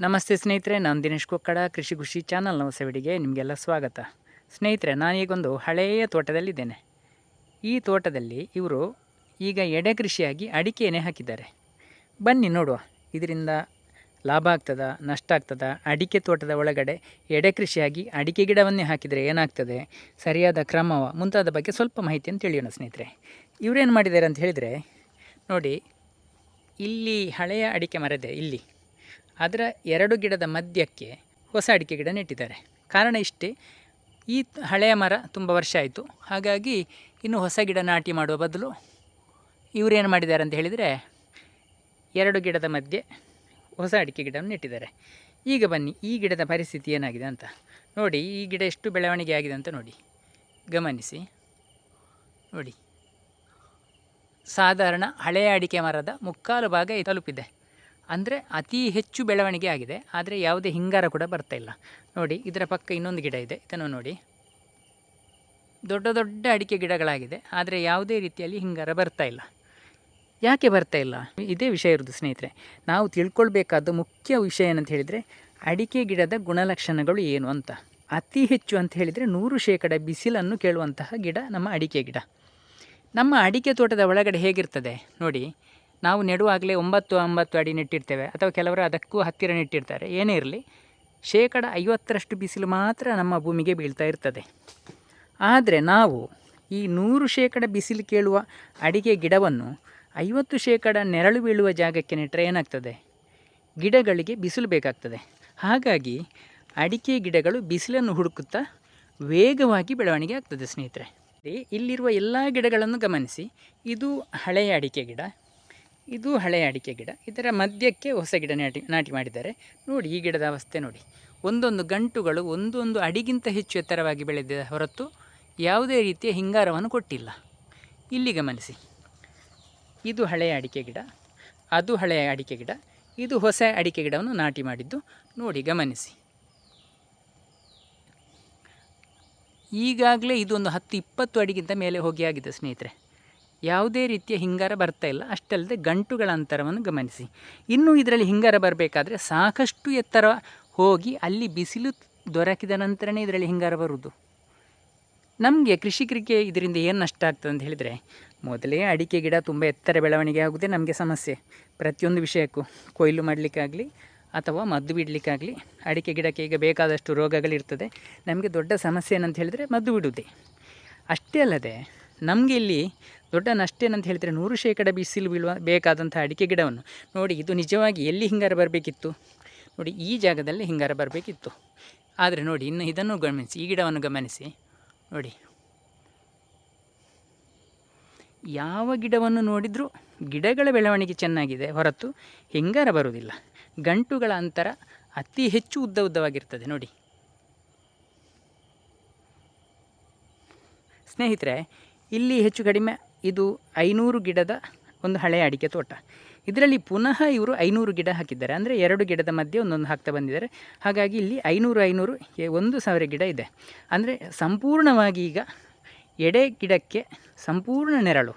ನಮಸ್ತೆ ಸ್ನೇಹಿತರೆ, ನಾನು ದಿನೇಶ್ ಕೊಕ್ಕಡ, ಕೃಷಿ ಖುಷಿ ಚಾನಲ್ನ ಹೊಸವಿಡಿಗೆ ನಿಮಗೆಲ್ಲ ಸ್ವಾಗತ. ಸ್ನೇಹಿತರೆ ನಾನೀಗೊಂದು ಹಳೆಯ ತೋಟದಲ್ಲಿದ್ದೇನೆ. ಈ ತೋಟದಲ್ಲಿ ಇವರು ಈಗ ಎಡೆ ಕೃಷಿಯಾಗಿ ಅಡಿಕೆಯನ್ನೇ ಹಾಕಿದ್ದಾರೆ. ಬನ್ನಿ ನೋಡುವ. ಇದರಿಂದ ಲಾಭ ಆಗ್ತದ, ನಷ್ಟ ಆಗ್ತದ, ಅಡಿಕೆ ತೋಟದ ಒಳಗಡೆ ಎಡೆ ಕೃಷಿಯಾಗಿ ಅಡಿಕೆ ಗಿಡವನ್ನೇ ಹಾಕಿದರೆ ಏನಾಗ್ತದೆ? ಸರಿಯಾದ ಕ್ರಮವ, ಮುಂತಾದ ಬಗ್ಗೆ ಸ್ವಲ್ಪ ಮಾಹಿತಿಯನ್ನು ತಿಳಿಯೋಣ ಸ್ನೇಹಿತರೆ. ಇವರೇನು ಮಾಡಿದ್ದಾರೆ ಅಂತ ಹೇಳಿದರೆ, ನೋಡಿ, ಇಲ್ಲಿ ಹಳೆಯ ಅಡಿಕೆ ಮರದೆ, ಇಲ್ಲಿ ಅದರ ಎರಡು ಗಿಡದ ಮಧ್ಯಕ್ಕೆ ಹೊಸ ಅಡಿಕೆ ಗಿಡ ನೆಟ್ಟಿದ್ದಾರೆ. ಕಾರಣ ಇಷ್ಟೇ, ಈ ಹಳೆಯ ಮರ ತುಂಬ ವರ್ಷ ಆಯಿತು. ಹಾಗಾಗಿ ಇನ್ನು ಹೊಸ ಗಿಡ ನಾಟಿ ಮಾಡುವ ಬದಲು ಇವರೇನು ಮಾಡಿದ್ದಾರೆ ಅಂತ ಹೇಳಿದರೆ, ಎರಡು ಗಿಡದ ಮಧ್ಯೆ ಹೊಸ ಅಡಿಕೆ ಗಿಡವನ್ನು ನೆಟ್ಟಿದ್ದಾರೆ. ಈಗ ಬನ್ನಿ, ಈ ಗಿಡದ ಪರಿಸ್ಥಿತಿ ಏನಾಗಿದೆ ಅಂತ. ನೋಡಿ, ಈ ಗಿಡ ಎಷ್ಟು ಬೆಳವಣಿಗೆ ಆಗಿದೆ ಅಂತ ನೋಡಿ. ಗಮನಿಸಿ. ನೋಡಿ. ಸಾಧಾರಣ ಹಳೆಯ ಅಡಿಕೆ ಮರದ ಮುಕ್ಕಾಲು ಭಾಗ ತಲುಪಿದೆ. ಅಂದರೆ ಅತಿ ಹೆಚ್ಚು ಬೆಳವಣಿಗೆ ಆಗಿದೆ. ಆದರೆ ಯಾವುದೇ ಹಿಂಗಾರ ಕೂಡ ಬರ್ತಾ ಇಲ್ಲ. ನೋಡಿ, ಇದರ ಪಕ್ಕ ಇನ್ನೊಂದು ಗಿಡ ಇದೆ. ಇದನ್ನು ನೋಡಿ. ದೊಡ್ಡ ದೊಡ್ಡ ಅಡಿಕೆ ಗಿಡಗಳಾಗಿದೆ. ಆದರೆ ಯಾವುದೇ ರೀತಿಯಲ್ಲಿ ಹಿಂಗಾರ ಬರ್ತಾ ಇಲ್ಲ. ಯಾಕೆ ಬರ್ತಾ ಇಲ್ಲ? ಇದೇ ವಿಷಯ ಇರೋದು ಸ್ನೇಹಿತರೆ. ನಾವು ತಿಳ್ಕೊಳ್ಬೇಕಾದ ಮುಖ್ಯ ವಿಷಯ ಏನಂತ ಹೇಳಿದರೆ, ಅಡಿಕೆ ಗಿಡದ ಗುಣಲಕ್ಷಣಗಳು ಏನು ಅಂತ. ಅತಿ ಹೆಚ್ಚು ಅಂತ ಹೇಳಿದರೆ ನೂರು ಶೇಕಡ ಬಿಸಿಲನ್ನು ಕೇಳುವಂತಹ ಗಿಡ ನಮ್ಮ ಅಡಿಕೆ ಗಿಡ. ನಮ್ಮ ಅಡಿಕೆ ತೋಟದ ಒಳಗಡೆ ಹೇಗಿರ್ತದೆ? ನೋಡಿ ನಾವು ನೆಡುವಾಗಲೇ ಒಂಬತ್ತು ಒಂಬತ್ತು ಅಡಿ ನೆಟ್ಟಿರ್ತೇವೆ ಅಥವಾ ಕೆಲವರು ಅದಕ್ಕೂ ಹತ್ತಿರ ನೆಟ್ಟಿರ್ತಾರೆ. ಏನೇ ಇರಲಿ, ಶೇಕಡ ಐವತ್ತರಷ್ಟು ಬಿಸಿಲು ಮಾತ್ರ ನಮ್ಮ ಭೂಮಿಗೆ ಬೀಳ್ತಾ ಇರ್ತದೆ. ಆದರೆ ನಾವು ಈ ನೂರು ಶೇಕಡ ಬಿಸಿಲು ಕೇಳುವ ಅಡಿಕೆ ಗಿಡವನ್ನು ಐವತ್ತು ಶೇಕಡ ನೆರಳು ಬೀಳುವ ಜಾಗಕ್ಕೆ ನೆಟ್ಟರೆ ಏನಾಗ್ತದೆ? ಗಿಡಗಳಿಗೆ ಬಿಸಿಲು ಬೇಕಾಗ್ತದೆ. ಹಾಗಾಗಿ ಅಡಿಕೆ ಗಿಡಗಳು ಬಿಸಿಲನ್ನು ಹುಡುಕುತ್ತಾ ವೇಗವಾಗಿ ಬೆಳವಣಿಗೆ ಆಗ್ತದೆ ಸ್ನೇಹಿತರೆ. ಇಲ್ಲಿರುವ ಎಲ್ಲ ಗಿಡಗಳನ್ನು ಗಮನಿಸಿ. ಇದು ಹಳೆಯ ಅಡಿಕೆ ಗಿಡ ಇದು ಹಳೆಯ ಅಡಿಕೆ ಗಿಡ. ಇದರ ಮಧ್ಯಕ್ಕೆ ಹೊಸ ಗಿಡ ನಾಟಿ ನಾಟಿ ಮಾಡಿದ್ದಾರೆ. ನೋಡಿ ಈ ಗಿಡದ ಅವಸ್ಥೆ ನೋಡಿ. ಒಂದೊಂದು ಗಂಟುಗಳು ಒಂದೊಂದು ಅಡಿಗಿಂತ ಹೆಚ್ಚು ಎತ್ತರವಾಗಿ ಬೆಳೆದಿದೆ ಹೊರತು ಯಾವುದೇ ರೀತಿಯ ಹಿಂಗಾರವನ್ನು ಕೊಟ್ಟಿಲ್ಲ. ಇಲ್ಲಿ ಗಮನಿಸಿ. ಇದು ಹಳೆಯ ಅಡಿಕೆ ಗಿಡ. ಅದು ಹಳೆಯ ಅಡಿಕೆ ಗಿಡ. ಇದು ಹೊಸ ಅಡಿಕೆ ಗಿಡವನ್ನು ನಾಟಿ ಮಾಡಿದ್ದು. ನೋಡಿ ಗಮನಿಸಿ. ಈಗಾಗಲೇ ಇದೊಂದು ಹತ್ತು ಇಪ್ಪತ್ತು ಅಡಿಗಿಂತ ಮೇಲೆ ಹೋಗಿ ಆಗಿದೆ ಸ್ನೇಹಿತರೆ. ಯಾವುದೇ ರೀತಿಯ ಹಿಂಗಾರ ಬರ್ತಾ ಇಲ್ಲ. ಅಷ್ಟಲ್ಲದೆ ಗಂಟುಗಳ ಅಂತರವನ್ನು ಗಮನಿಸಿ. ಇನ್ನು ಇದರಲ್ಲಿ ಹಿಂಗಾರ ಬರಬೇಕಾದ್ರೆ ಸಾಕಷ್ಟು ಎತ್ತರ ಹೋಗಿ ಅಲ್ಲಿ ಬಿಸಿಲು ದೊರಕಿದ ನಂತರನೇ ಇದರಲ್ಲಿ ಹಿಂಗಾರ ಬರುವುದು. ನಮಗೆ ಕೃಷಿಕರಿಗೆ ಇದರಿಂದ ಏನು ನಷ್ಟ ಆಗ್ತದೆ ಅಂತ ಹೇಳಿದರೆ, ಮೊದಲೇ ಅಡಿಕೆ ಗಿಡ ತುಂಬ ಎತ್ತರ ಬೆಳವಣಿಗೆ ಆಗುವುದೇ ನಮಗೆ ಸಮಸ್ಯೆ. ಪ್ರತಿಯೊಂದು ವಿಷಯಕ್ಕೂ ಕೊಯ್ಲು ಮಾಡಲಿಕ್ಕಾಗಲಿ ಅಥವಾ ಮದ್ದು ಬಿಡಲಿಕ್ಕಾಗಲಿ ಅಡಿಕೆ ಗಿಡಕ್ಕೆ ಈಗ ಬೇಕಾದಷ್ಟು ರೋಗಗಳಿರ್ತದೆ. ನಮಗೆ ದೊಡ್ಡ ಸಮಸ್ಯೆ ಏನಂತ ಹೇಳಿದರೆ ಮದ್ದು ಬಿಡುವುದೇ. ಅಷ್ಟೇ ಅಲ್ಲದೆ ನಮಗೆ ಇಲ್ಲಿ ದೊಡ್ಡ ನಷ್ಟ ಏನಂತ ಹೇಳಿದರೆ ನೂರು ಶೇಕಡ ಬಿಸಿಲು ಬೀಳುವ ಬೇಕಾದಂಥ ಅಡಿಕೆ ಗಿಡವನ್ನು. ನೋಡಿ, ಇದು ನಿಜವಾಗಿ ಎಲ್ಲಿ ಹಿಂಗಾರ ಬರಬೇಕಿತ್ತು? ನೋಡಿ, ಈ ಜಾಗದಲ್ಲಿ ಹಿಂಗಾರ ಬರಬೇಕಿತ್ತು. ಆದರೆ ನೋಡಿ, ಇನ್ನು ಇದನ್ನು ಗಮನಿಸಿ, ಈ ಗಿಡವನ್ನು ಗಮನಿಸಿ. ನೋಡಿ. ಯಾವ ಗಿಡವನ್ನು ನೋಡಿದರೂ ಗಿಡಗಳ ಬೆಳವಣಿಗೆ ಚೆನ್ನಾಗಿದೆ. ಹೊರತು ಹಿಂಗಾರ ಬರುವುದಿಲ್ಲ. ಗಂಟುಗಳ ಅಂತರ ಅತಿ ಹೆಚ್ಚು ಉದ್ದ ಉದ್ದವಾಗಿರ್ತದೆ. ನೋಡಿ. ಸ್ನೇಹಿತರೆ, ಇಲ್ಲಿ ಹೆಚ್ಚು ಕಡಿಮೆ ಇದು ಐನೂರು ಗಿಡದ ಒಂದು ಹಳೆಯ ಅಡಿಕೆ ತೋಟ. ಇದರಲ್ಲಿ ಪುನಃ ಇವರು ಐನೂರು ಗಿಡ ಹಾಕಿದ್ದಾರೆ. ಅಂದರೆ ಎರಡು ಗಿಡದ ಮಧ್ಯೆ ಒಂದೊಂದು ಹಾಕ್ತಾ ಬಂದಿದ್ದಾರೆ. ಹಾಗಾಗಿ ಇಲ್ಲಿ ಐನೂರು ಐನೂರು ಒಂದು ಸಾವಿರ ಗಿಡ ಇದೆ. ಅಂದರೆ ಸಂಪೂರ್ಣವಾಗಿ ಈಗ ಎಡೆ ಗಿಡಕ್ಕೆ ಸಂಪೂರ್ಣ ನೆರಳು.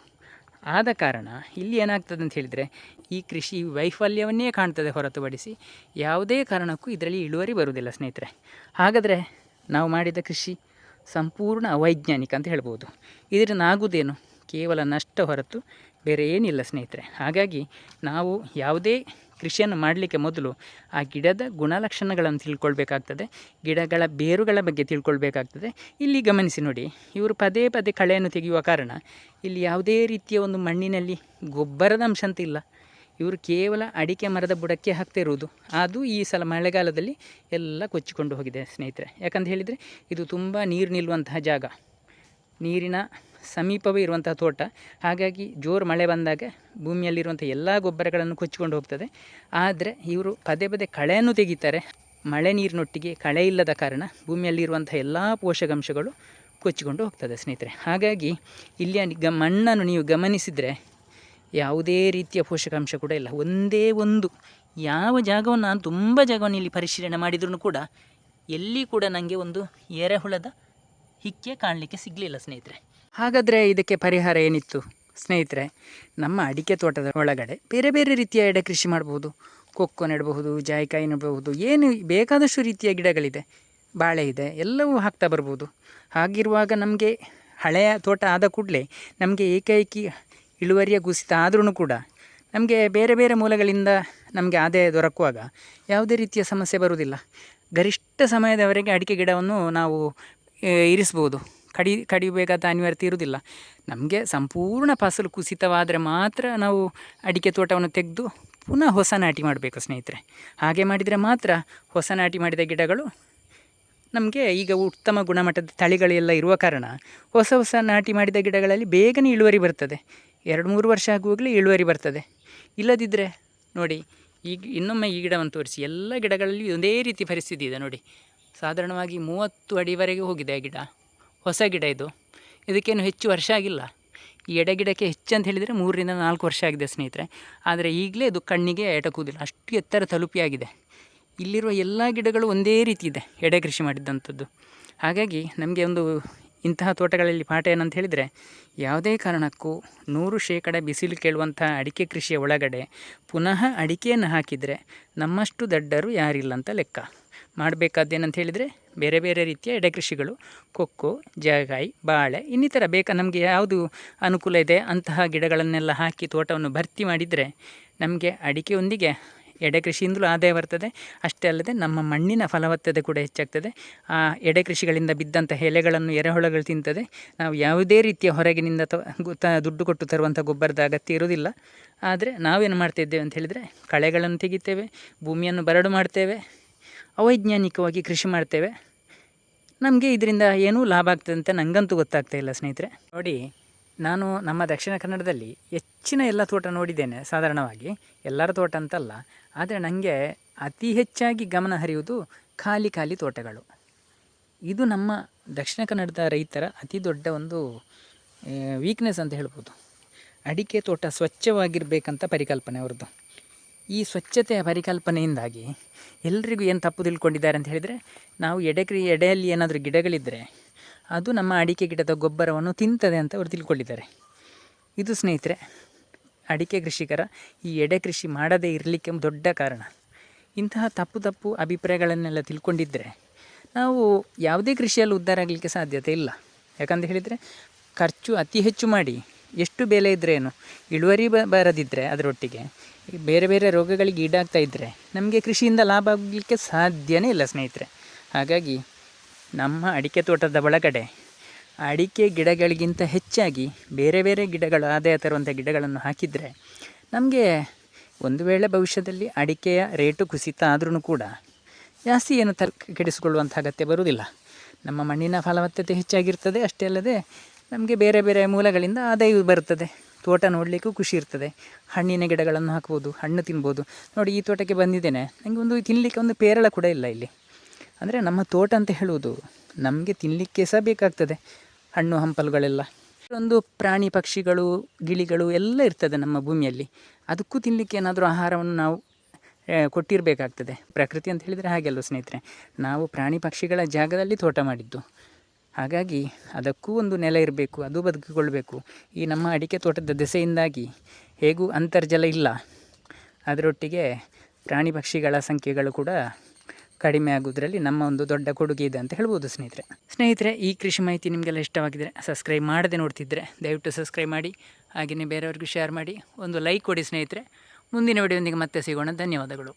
ಆದ ಕಾರಣ ಇಲ್ಲಿ ಏನಾಗ್ತದೆ ಅಂತ ಹೇಳಿದರೆ ಈ ಕೃಷಿ ವೈಫಲ್ಯವನ್ನೇ ಕಾಣ್ತದೆ ಹೊರತುಪಡಿಸಿ ಯಾವುದೇ ಕಾರಣಕ್ಕೂ ಇದರಲ್ಲಿ ಇಳುವರಿ ಬರುವುದಿಲ್ಲ ಸ್ನೇಹಿತರೆ. ಹಾಗಾದರೆ ನಾವು ಮಾಡಿದ ಕೃಷಿ ಸಂಪೂರ್ಣ ಅವೈಜ್ಞಾನಿಕ ಅಂತ ಹೇಳ್ಬೋದು. ಇದರಿಂದ ಆಗುವುದೇನು ಕೇವಲ ನಷ್ಟ ಹೊರತು ಬೇರೆ ಏನಿಲ್ಲ ಸ್ನೇಹಿತರೆ. ಹಾಗಾಗಿ ನಾವು ಯಾವುದೇ ಕೃಷಿಯನ್ನು ಮಾಡಲಿಕ್ಕೆ ಮೊದಲು ಆ ಗಿಡದ ಗುಣಲಕ್ಷಣಗಳನ್ನು ತಿಳ್ಕೊಳ್ಬೇಕಾಗ್ತದೆ, ಗಿಡಗಳ ಬೇರುಗಳ ಬಗ್ಗೆ ತಿಳ್ಕೊಳ್ಬೇಕಾಗ್ತದೆ. ಇಲ್ಲಿ ಗಮನಿಸಿ ನೋಡಿ, ಇವರು ಪದೇ ಪದೇ ಕಳೆಯನ್ನು ತೆಗೆಯುವ ಕಾರಣ ಇಲ್ಲಿ ಯಾವುದೇ ರೀತಿಯ ಒಂದು ಮಣ್ಣಿನಲ್ಲಿ ಗೊಬ್ಬರದ ಅಂಶ ಅಂತ ಇಲ್ಲ ಇವರು ಕೇವಲ ಅಡಿಕೆ ಮರದ ಬುಡಕ್ಕೆ ಹಾಕ್ತಾ ಇರುವುದು. ಅದು ಈ ಸಲ ಮಳೆಗಾಲದಲ್ಲಿ ಎಲ್ಲ ಕೊಚ್ಚಿಕೊಂಡು ಹೋಗಿದೆ ಸ್ನೇಹಿತರೆ. ಯಾಕಂತ ಹೇಳಿದರೆ ಇದು ತುಂಬ ನೀರು ನಿಲ್ಲುವಂತಹ ಜಾಗ. ನೀರಿನ ಸಮೀಪವೇ ಇರುವಂತಹ ತೋಟ. ಹಾಗಾಗಿ ಜೋರು ಮಳೆ ಬಂದಾಗ ಭೂಮಿಯಲ್ಲಿರುವಂಥ ಎಲ್ಲ ಗೊಬ್ಬರಗಳನ್ನು ಕೊಚ್ಚಿಕೊಂಡು ಹೋಗ್ತದೆ. ಆದರೆ ಇವರು ಪದೇ ಪದೇ ಕಳೆಯನ್ನು ತೆಗಿತಾರೆ. ಮಳೆ ನೀರಿನೊಟ್ಟಿಗೆ ಕಳೆ ಇಲ್ಲದ ಕಾರಣ ಭೂಮಿಯಲ್ಲಿರುವಂಥ ಎಲ್ಲ ಪೋಷಕಾಂಶಗಳು ಕೊಚ್ಚಿಕೊಂಡು ಹೋಗ್ತದೆ ಸ್ನೇಹಿತರೆ. ಹಾಗಾಗಿ ಇಲ್ಲಿಯ ಮಣ್ಣನ್ನು ನೀವು ಗಮನಿಸಿದರೆ ಯಾವುದೇ ರೀತಿಯ ಪೋಷಕಾಂಶ ಕೂಡ ಇಲ್ಲ. ಒಂದೇ ಒಂದು ಯಾವ ಜಾಗವನ್ನು ನಾನು ತುಂಬ ಜಾಗವನ್ನು ಇಲ್ಲಿ ಪರಿಶೀಲನೆ ಮಾಡಿದ್ರೂ ಕೂಡ ಎಲ್ಲಿ ಕೂಡ ನನಗೆ ಒಂದು ಎರೆಹುಳದ ಹಿಕ್ಕೆ ಕಾಣಲಿಕ್ಕೆ ಸಿಗಲಿಲ್ಲ ಸ್ನೇಹಿತರೆ. ಹಾಗಾದರೆ ಇದಕ್ಕೆ ಪರಿಹಾರ ಏನಿತ್ತು? ಸ್ನೇಹಿತರೆ, ನಮ್ಮ ಅಡಿಕೆ ತೋಟದ ಒಳಗಡೆ ಬೇರೆ ಬೇರೆ ರೀತಿಯ ಎಡೆ ಕೃಷಿ ಮಾಡಬಹುದು. ಕೊಕ್ಕೋ ನೆಡಬಹುದು, ಜಾಯಿಕಾಯಿ ನೆಡಬಹುದು, ಏನು ಬೇಕಾದಷ್ಟು ರೀತಿಯ ಗಿಡಗಳಿದೆ. ಬಾಳೆ ಇದೆ, ಎಲ್ಲವೂ ಹಾಕ್ತಾ ಬರ್ಬೋದು. ಹಾಗಿರುವಾಗ ನಮಗೆ ಹಳೆಯ ತೋಟ ಆದ ಕೂಡಲೇ ನಮಗೆ ಏಕೈಕಿ ಇಳುವರಿಯ ಕುಸಿತ ಆದ್ರೂ ಕೂಡ ನಮಗೆ ಬೇರೆ ಬೇರೆ ಮೂಲಗಳಿಂದ ನಮಗೆ ಆದಾಯ ದೊರಕುವಾಗ ಯಾವುದೇ ರೀತಿಯ ಸಮಸ್ಯೆ ಬರುವುದಿಲ್ಲ. ಗರಿಷ್ಠ ಸಮಯದವರೆಗೆ ಅಡಿಕೆ ಗಿಡವನ್ನು ನಾವು ಇರಿಸ್ಬೋದು. ಕಡಿ ಕಡಿಬೇಕಾದ ಅನಿವಾರ್ಯತೆ ಇರುವುದಿಲ್ಲ ನಮಗೆ ಸಂಪೂರ್ಣ ಫಸಲು ಕುಸಿತವಾದರೆ ಮಾತ್ರ ನಾವು ಅಡಿಕೆ ತೋಟವನ್ನು ತೆಗೆದು ಪುನಃ ಹೊಸ ನಾಟಿ ಮಾಡಬೇಕು ಸ್ನೇಹಿತರೆ. ಹಾಗೆ ಮಾಡಿದರೆ ಮಾತ್ರ ಹೊಸ ನಾಟಿ ಮಾಡಿದ ಗಿಡಗಳು ನಮಗೆ ಈಗ ಉತ್ತಮ ಗುಣಮಟ್ಟದ ತಳಿಗಳೆಲ್ಲ ಇರುವ ಕಾರಣ ಹೊಸ ಹೊಸ ನಾಟಿ ಮಾಡಿದ ಗಿಡಗಳಲ್ಲಿ ಬೇಗನೆ ಇಳುವರಿ ಬರ್ತದೆ. ಎರಡು, ಮೂರು ವರ್ಷ ಆಗುವಾಗಲೇ ಇಳುವರಿ ಬರ್ತದೆ. ಇಲ್ಲದಿದ್ದರೆ ನೋಡಿ, ಈಗ ಇನ್ನೊಮ್ಮೆ ಈ ಗಿಡವನ್ನು ತೋರಿಸಿ. ಎಲ್ಲ ಗಿಡಗಳಲ್ಲಿ ಒಂದೇ ರೀತಿ ಪರಿಸ್ಥಿತಿ ಇದೆ ನೋಡಿ. ಸಾಧಾರಣವಾಗಿ ಮೂವತ್ತು ಅಡಿವರೆಗೆ ಹೋಗಿದೆ ಆ ಗಿಡ. ಹೊಸ ಗಿಡ ಇದು. ಇದಕ್ಕೇನು ಹೆಚ್ಚು ವರ್ಷ ಆಗಿಲ್ಲ. ಈ ಎಡೆ ಗಿಡಕ್ಕೆ ಹೆಚ್ಚು ಅಂತ ಹೇಳಿದರೆ ಮೂರರಿಂದ ನಾಲ್ಕು ವರ್ಷ ಆಗಿದೆ ಸ್ನೇಹಿತರೆ. ಆದರೆ ಈಗಲೇ ಇದು ಕಣ್ಣಿಗೆ ಎಟಕುವುದಿಲ್ಲ. ಅಷ್ಟು ಎತ್ತರ ತಲುಪಿಯಾಗಿದೆ. ಇಲ್ಲಿರುವ ಎಲ್ಲ ಗಿಡಗಳು ಒಂದೇ ರೀತಿ ಇದೆ ಎಡೆ ಕೃಷಿ ಮಾಡಿದ್ದಂಥದ್ದು ಹಾಗಾಗಿ ನಮಗೆ ಒಂದು ಇಂತಹ ತೋಟಗಳಲ್ಲಿ ಪಾಠ ಏನಂತ ಹೇಳಿದರೆ, ಯಾವುದೇ ಕಾರಣಕ್ಕೂ ನೂರು ಶೇಕಡ ಬಿಸಿಲು ಕೇಳುವಂತಹ ಅಡಿಕೆ ಕೃಷಿಯ ಒಳಗಡೆ ಪುನಃ ಅಡಿಕೆಯನ್ನು ಹಾಕಿದರೆ ನಮ್ಮಷ್ಟು ದಡ್ಡರು ಯಾರಿಲ್ಲ ಅಂತ ಲೆಕ್ಕ. ಮಾಡಬೇಕಾದ್ದೇನಂತ ಹೇಳಿದರೆ ಬೇರೆ ಬೇರೆ ರೀತಿಯ ಎಡೆ ಕೃಷಿಗಳು, ಕೊಕ್ಕೋ, ಜಾಗಾಯಿ, ಬಾಳೆ, ಇನ್ನಿತರ ಬೇಕಾ ನಮಗೆ ಯಾವುದು ಅನುಕೂಲ ಇದೆ ಅಂತಹ ಗಿಡಗಳನ್ನೆಲ್ಲ ಹಾಕಿ ತೋಟವನ್ನು ಭರ್ತಿ ಮಾಡಿದರೆ ನಮಗೆ ಅಡಿಕೆಯೊಂದಿಗೆ ಎಡೆ ಕೃಷಿಯಿಂದಲೂ ಆದಾಯ ಬರ್ತದೆ. ಅಷ್ಟೇ ಅಲ್ಲದೆ ನಮ್ಮ ಮಣ್ಣಿನ ಫಲವತ್ತತೆ ಕೂಡ ಹೆಚ್ಚಾಗ್ತದೆ. ಆ ಎಡೆ ಕೃಷಿಗಳಿಂದ ಬಿದ್ದಂಥ ಎಲೆಗಳನ್ನು ಎರೆಹುಳಗಳು ತಿಂತದೆ. ನಾವು ಯಾವುದೇ ರೀತಿಯ ಹೊರಗಿನಿಂದ ಗು- ದುಡ್ಡು ಕೊಟ್ಟು ತರುವಂಥ ಗೊಬ್ಬರದ ಅಗತ್ಯ ಇರುವುದಿಲ್ಲ. ಆದರೆ ನಾವೇನು ಮಾಡ್ತಿದ್ದೇವೆ ಅಂತ ಹೇಳಿದರೆ ಕಳೆಗಳನ್ನು ತೆಗಿತೇವೆ, ಭೂಮಿಯನ್ನು ಬರಡು ಮಾಡ್ತೇವೆ. ಅವೈಜ್ಞಾನಿಕವಾಗಿ ಕೃಷಿ ಮಾಡ್ತೇವೆ. ನಮಗೆ ಇದರಿಂದ ಏನೂ ಲಾಭ ಆಗ್ತದೆ ಅಂತ ನನಗಂತೂ ಗೊತ್ತಾಗ್ತಾ ಇಲ್ಲ ಸ್ನೇಹಿತರೆ. ನೋಡಿ, ನಾನು ನಮ್ಮ ದಕ್ಷಿಣ ಕನ್ನಡದಲ್ಲಿ ಹೆಚ್ಚಿನ ಎಲ್ಲ ತೋಟ ನೋಡಿದ್ದೇನೆ ಸಾಧಾರಣವಾಗಿ. ಎಲ್ಲರ ತೋಟ ಅಂತಲ್ಲ. ಆದರೆ ನನಗೆ ಅತಿ ಹೆಚ್ಚಾಗಿ ಗಮನ ಹರಿಯುವುದು ಖಾಲಿ ಖಾಲಿ ತೋಟಗಳು. ಇದು ನಮ್ಮ ದಕ್ಷಿಣ ಕನ್ನಡದ ರೈತರ ಅತಿ ದೊಡ್ಡ ಒಂದು ವೀಕ್ನೆಸ್ ಅಂತ ಹೇಳ್ಬೋದು. ಅಡಿಕೆ ತೋಟ ಸ್ವಚ್ಛವಾಗಿರಬೇಕಂತ ಪರಿಕಲ್ಪನೆ ಅವ್ರದ್ದು. ಈ ಸ್ವಚ್ಛತೆಯ ಪರಿಕಲ್ಪನೆಯಿಂದಾಗಿ ಎಲ್ರಿಗೂ ಏನು ತಪ್ಪು ತಿಳ್ಕೊಂಡಿದ್ದಾರೆ ಅಂತ ಹೇಳಿದರೆ, ನಾವು ಎಡೆ ಕ್ರಿ ಎಡೆಯಲ್ಲಿ ಏನಾದರೂ ಗಿಡಗಳಿದ್ದರೆ ಅದು ನಮ್ಮ ಅಡಿಕೆ ಗಿಡದ ಗೊಬ್ಬರವನ್ನು ತಿಂತದೆ ಅಂತ ಅವರು ತಿಳ್ಕೊಂಡಿದ್ದಾರೆ. ಇದು ಸ್ನೇಹಿತರೆ, ಅಡಿಕೆ ಕೃಷಿಕರ ಈ ಎಡೆ ಕೃಷಿ ಮಾಡದೇ ಇರಲಿಕ್ಕೆ ದೊಡ್ಡ ಕಾರಣ. ಇಂತಹ ತಪ್ಪು ತಪ್ಪು ಅಭಿಪ್ರಾಯಗಳನ್ನೆಲ್ಲ ತಿಳ್ಕೊಂಡಿದ್ದರೆ ನಾವು ಯಾವುದೇ ಕೃಷಿಯಲ್ಲಿ ಉದ್ಧಾರ ಆಗಲಿಕ್ಕೆ ಸಾಧ್ಯತೆ ಇಲ್ಲ. ಯಾಕಂತ ಹೇಳಿದರೆ, ಖರ್ಚು ಅತಿ ಹೆಚ್ಚು ಮಾಡಿ ಎಷ್ಟು ಬೆಲೆ ಇದ್ರೇನು? ಇಳುವರಿ ಬ ಬರದಿದ್ದರೆ ಅದರೊಟ್ಟಿಗೆ, ಬೇರೆ ಬೇರೆ ರೋಗಗಳಿಗೆ ಈಡಾಗ್ತಾ ಇದ್ದರೆ ನಮಗೆ ಕೃಷಿಯಿಂದ ಲಾಭ ಆಗಲಿಕ್ಕೆ ಸಾಧ್ಯವೇ ಇಲ್ಲ ಸ್ನೇಹಿತರೆ. ಹಾಗಾಗಿ ನಮ್ಮ ಅಡಿಕೆ ತೋಟದ ಒಳಗಡೆ ಅಡಿಕೆ ಗಿಡಗಳಿಗಿಂತ ಹೆಚ್ಚಾಗಿ ಬೇರೆ ಬೇರೆ ಗಿಡಗಳು, ಆದಾಯ ತರುವಂಥ ಗಿಡಗಳನ್ನು ಹಾಕಿದರೆ ನಮಗೆ ಒಂದು ವೇಳೆ ಭವಿಷ್ಯದಲ್ಲಿ ಅಡಿಕೆಯ ರೇಟು ಕುಸಿತ ಆದ್ರೂ ಕೂಡ ಜಾಸ್ತಿ ಏನು ತಲ್ ಕೆಡಿಸಿಕೊಳ್ಳುವಂಥ ಅಗತ್ಯ ಬರುವುದಿಲ್ಲ. ನಮ್ಮ ಮಣ್ಣಿನ ಫಲವತ್ತತೆ ಹೆಚ್ಚಾಗಿರ್ತದೆ, ಅಷ್ಟೇ ಅಲ್ಲದೆ ನಮಗೆ ಬೇರೆ ಬೇರೆ ಮೂಲಗಳಿಂದ ಆದಾಯ ಬರುತ್ತದೆ. ತೋಟ ನೋಡಲಿಕ್ಕೂ ಖುಷಿ ಇರ್ತದೆ. ಹಣ್ಣಿನ ಗಿಡಗಳನ್ನು ಹಾಕ್ಬೋದು, ಹಣ್ಣು ತಿನ್ಬೋದು. ನೋಡಿ, ಈ ತೋಟಕ್ಕೆ ಬಂದಿದ್ದೇನೆ. ನನಗೆ ಒಂದು ತಿನ್ನಲಿಕ್ಕೆ ಒಂದು ಪೇರಳ ಕೂಡ ಇಲ್ಲ ಇಲ್ಲಿ. ಅಂದರೆ ನಮ್ಮ ತೋಟ ಅಂತ ಹೇಳುವುದು ನಮಗೆ ತಿನ್ನಲಿಕ್ಕೆ ಸಹ ಬೇಕಾಗ್ತದೆ. ಹಣ್ಣು ಹಂಪಲುಗಳೆಲ್ಲ. ಒಂದು ಪ್ರಾಣಿ ಪಕ್ಷಿಗಳು, ಗಿಳಿಗಳು ಎಲ್ಲ ಇರ್ತದೆ ನಮ್ಮ ಭೂಮಿಯಲ್ಲಿ. ಅದಕ್ಕೂ ತಿನ್ನಲಿಕ್ಕೆ ಏನಾದರೂ ಆಹಾರವನ್ನು ನಾವು ಕೊಟ್ಟಿರಬೇಕಾಗ್ತದೆ. ಪ್ರಕೃತಿ ಅಂತ ಹೇಳಿದರೆ ಹಾಗೆ ಅಲ್ವ ಸ್ನೇಹಿತರೆ. ನಾವು ಪ್ರಾಣಿ ಪಕ್ಷಿಗಳ ಜಾಗದಲ್ಲಿ ತೋಟ ಮಾಡಿದ್ದು. ಹಾಗಾಗಿ ಅದಕ್ಕೂ ಒಂದು ನೆಲೆ ಇರಬೇಕು, ಅದು ಬದುಕಿಕೊಳ್ಬೇಕು. ಈ ನಮ್ಮ ಅಡಿಕೆ ತೋಟದ ದೆಸೆಯಿಂದಾಗಿ ಹೇಗೂ ಅಂತರ್ಜಲ ಇಲ್ಲ. ಅದರೊಟ್ಟಿಗೆ ಪ್ರಾಣಿ ಪಕ್ಷಿಗಳ ಸಂಖ್ಯೆಗಳು ಕೂಡ ಕಡಿಮೆ ಆಗೋದ್ರಲ್ಲಿ ನಮ್ಮ ಒಂದು ದೊಡ್ಡ ಕೊಡುಗೆ ಇದೆ ಅಂತ ಹೇಳ್ಬೋದು ಸ್ನೇಹಿತರೆ. ಸ್ನೇಹಿತರೆ, ಈ ಕೃಷಿ ಮಾಹಿತಿ ನಿಮಗೆಲ್ಲ ಇಷ್ಟವಾಗಿದ್ದರೆ ಸಬ್ಸ್ಕ್ರೈಬ್ ಮಾಡದೆ ನೋಡ್ತಿದ್ದರೆ ದಯವಿಟ್ಟು ಸಬ್ಸ್ಕ್ರೈಬ್ ಮಾಡಿ, ಹಾಗೆಯೇ ಬೇರೆಯವ್ರಿಗೂ ಶೇರ್ ಮಾಡಿ, ಒಂದು ಲೈಕ್ ಕೊಡಿ ಸ್ನೇಹಿತರೆ. ಮುಂದಿನ ವಿಡಿಯೋದೊಂದಿಗೆ ಮತ್ತೆ ಸಿಗೋಣ. ಧನ್ಯವಾದಗಳು.